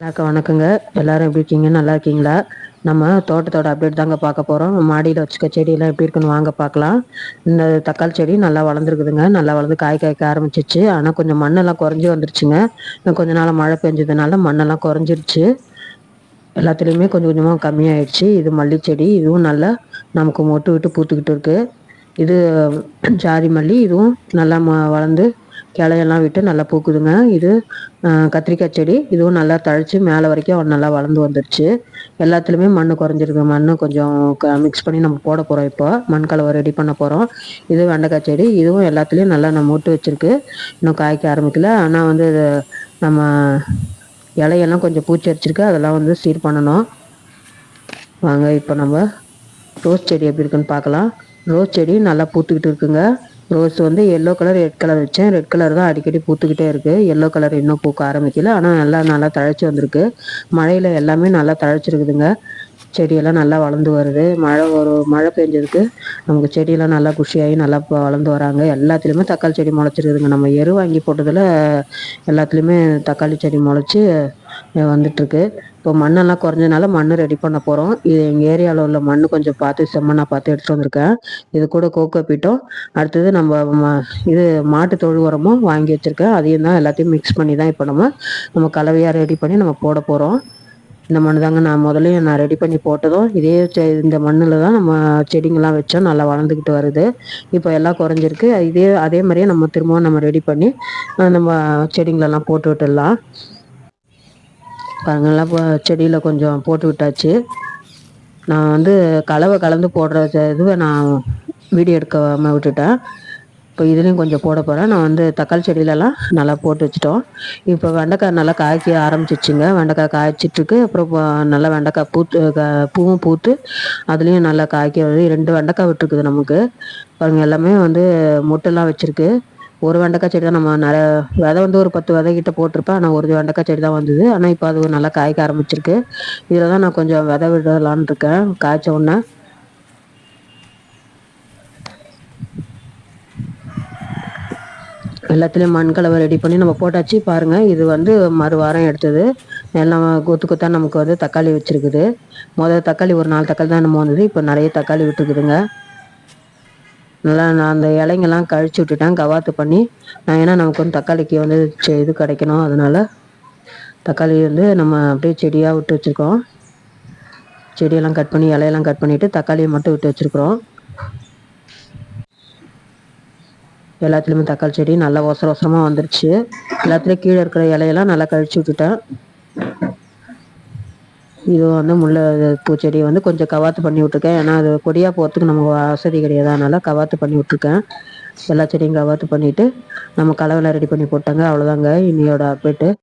வணக்கம் வணக்கங்க. எல்லாரும் எப்படி இருக்கீங்க? நல்லா இருக்கீங்களா? நம்ம தோட்டத்தோட அப்டேட் தாங்க பார்க்க போகிறோம் மாடியில் வச்சுக்க செடியெல்லாம் எப்படி இருக்குன்னு வாங்க பார்க்கலாம். இந்த தக்காளி செடி நல்லா வளர்ந்துருக்குதுங்க. நல்லா வளர்ந்து காய் காய்க்க ஆரம்பிச்சிச்சு ஆனால் கொஞ்சம் மண்ணெல்லாம் குறைஞ்சி வந்துருச்சுங்க. கொஞ்ச நாள் மழை பெஞ்சதுனால மண்ணெல்லாம் குறைஞ்சிருச்சு. எல்லாத்துலேயுமே கொஞ்சம் கொஞ்சமாக கம்மியாயிடுச்சு. இது மல்லி செடி. இதுவும் நல்லா நமக்கு மொட்டு விட்டு பூத்துக்கிட்டு இருக்குது இது ஜாதி மல்லி. இதுவும் நல்லா ம வளர்ந்து கிளையெல்லாம் விட்டு நல்லா பூக்குதுங்க. இது கத்திரிக்காய் செடி. இதுவும் நல்லா தழைச்சி மேலே வரைக்கும் நல்லா வளர்ந்து வந்துருச்சு. எல்லாத்துலேயுமே மண் குறைஞ்சிருக்கு. மண் கொஞ்சம் க மிக்ஸ் பண்ணி நம்ம போட போகிறோம் இப்போ. மண் கலவை ரெடி பண்ண போகிறோம் இது வெண்டைக்காய் செடி. இதுவும் எல்லாத்துலேயும் நல்லா நம்ம மூட்டு வச்சுருக்கு. இன்னும் காய்க்க ஆரம்பிக்கல. ஆனால் வந்து நம்ம இலையெல்லாம் கொஞ்சம் பூச்சி அடிச்சிருக்கு. அதெல்லாம் வந்து சீர் பண்ணணும். வாங்க இப்போ நம்ம ரோஸ் செடி எப்படி இருக்குன்னு பார்க்கலாம். ரோஸ் செடி நல்லா பூத்துக்கிட்டு இருக்குங்க. ரோஸ் வந்து எல்லோ கலர் ரெட் கலர் வச்சேன். ரெட் கலர் தான் அடிக்கடி பூத்துக்கிட்டே இருக்குது எல்லோ கலர் இன்னும் பூக்க ஆரம்பிக்கல. ஆனால் நல்லா நல்லா தழைச்சி வந்திருக்கு. மழையில் எல்லாமே நல்லா தழைச்சிருக்குதுங்க. செடியெல்லாம் நல்லா வளர்ந்து வருது. மழை ஒரு மழை பெஞ்சதுக்கு நமக்கு செடியெல்லாம் நல்லா குஷியாகி நல்லா வளர்ந்து வராங்க. எல்லாத்துலேயுமே தக்காளி செடி முளைச்சிருக்குதுங்க. நம்ம எரு வாங்கி போட்டதில் எல்லாத்துலேயுமே தக்காளி செடி முளைச்சி வந்துட்டுருக்கு. இப்போ மண்ணெல்லாம் குறைஞ்சனால மண் ரெடி பண்ண போகிறோம் இது எங்கள் ஏரியாவில் உள்ள மண் கொஞ்சம் பார்த்து செம்மண்ணாக பார்த்து எடுத்துகிட்டு வந்திருக்கேன். இது கூட கோகோ பீட்டும். அடுத்தது நம்ம இது மாட்டு தொழு உரமும் வாங்கி வச்சுருக்கேன். அதையும் தான் எல்லாத்தையும் மிக்ஸ் பண்ணி தான் இப்போ நம்ம நம்ம கலவையாக ரெடி பண்ணி நம்ம போட போகிறோம் இந்த மண் தாங்க நான் முதலையும் நான் ரெடி பண்ணி போட்டதும் இதே இந்த மண்ணில் தான் நம்ம செடிங்கெல்லாம் வச்சோம். நல்லா வளர்ந்துக்கிட்டு வருது. இப்போ எல்லாம் குறைஞ்சிருக்கு. இதே அதே மாதிரியே நம்ம திரும்பவும் நம்ம ரெடி பண்ணி நம்ம செடிங்களெல்லாம் போட்டு விட்டுடலாம். பாருங்கள்லாம் இப்போ செடியில் கொஞ்சம் போட்டு விட்டாச்சு. நான் வந்து கலவை கலந்து போடுற இதுவை நான் வீடியோ எடுக்காமல் விட்டுட்டேன். இப்போ இதுலேயும் கொஞ்சம் போட போகிறேன் நான் வந்து தக்காளி செடியிலலாம் நல்லா போட்டு வச்சுட்டோம். இப்போ வெண்டைக்காய் நல்லா காய்க்க ஆரம்பிச்சிச்சுங்க வெண்டைக்காய் காய்ச்சிட்ருக்கு. அப்புறம் நல்லா வெண்டைக்காய் பூத்து பூவும் பூத்து அதுலேயும் நல்லா காய்க்க வருது ரெண்டு வெண்டைக்காய் விட்டுருக்குது நமக்கு. பாருங்கள் எல்லாமே வந்து மொட்டெல்லாம் வச்சுருக்கு. ஒரு வெண்டைக்காய் செடி தான் நம்ம நிறைய விதை வந்து ஒரு பத்து விதை கிட்ட போட்டிருப்பேன். ஆனால் ஒரு வெண்டைக்காய் செடி தான் வந்தது. ஆனால் இப்போ அது நல்லா காய்க்க ஆரம்பிச்சிருக்கு. இதில் தான் நான் கொஞ்சம் விதை விடலான் இருக்கேன். காய்ச்ச உடனே. எல்லாத்துலேயும் மண் கலவை ரெடி பண்ணி நம்ம போட்டாச்சு. பாருங்கள் இது வந்து மறு வாரம் எடுத்தது எல்லாம் கொத்து கொத்தாக நமக்கு வந்து தக்காளி வச்சுருக்குது. முதல் தக்காளி ஒரு நாலு தக்காளி தான் நம்ம வந்தது. இப்போ நிறைய தக்காளி விட்டுருக்குதுங்க. நல்லா நான் அந்த இலைங்கெல்லாம் கழிச்சு விட்டுட்டேன். கவாத்து பண்ணி நான் ஏன்னா நமக்கு வந்து தக்காளிக்கு வந்து இது கிடைக்கணும். அதனால் தக்காளி வந்து நம்ம அப்படியே செடியாக விட்டு வச்சுருக்கோம் செடியெல்லாம் கட் பண்ணி இலையெல்லாம் கட் பண்ணிவிட்டு தக்காளியை மட்டும் விட்டு வச்சுருக்குறோம். எல்லாத்துலேயுமே தக்காளி செடி நல்லா ஒசர ஒசரமாக வந்துருச்சு. எல்லாத்துலேயும் கீழே இருக்கிற இலையெல்லாம் நல்லா கழிச்சு விட்டுட்டேன். இது வந்து முல்லை பூச்செடியை வந்து கொஞ்சம் கவாத்து பண்ணி விட்ருக்கேன் ஏன்னா அது கொடியாக போகிறதுக்கு நமக்கு வசதி கிடையாது. அதனால் கவாத்து பண்ணி விட்ருக்கேன் எல்லா செடியும் கவாத்து பண்ணிவிட்டு நம்ம கலவெல்லாம் ரெடி பண்ணி போட்டாங்க. அவ்வளோதாங்க இன்னையோட அப்டேட்டு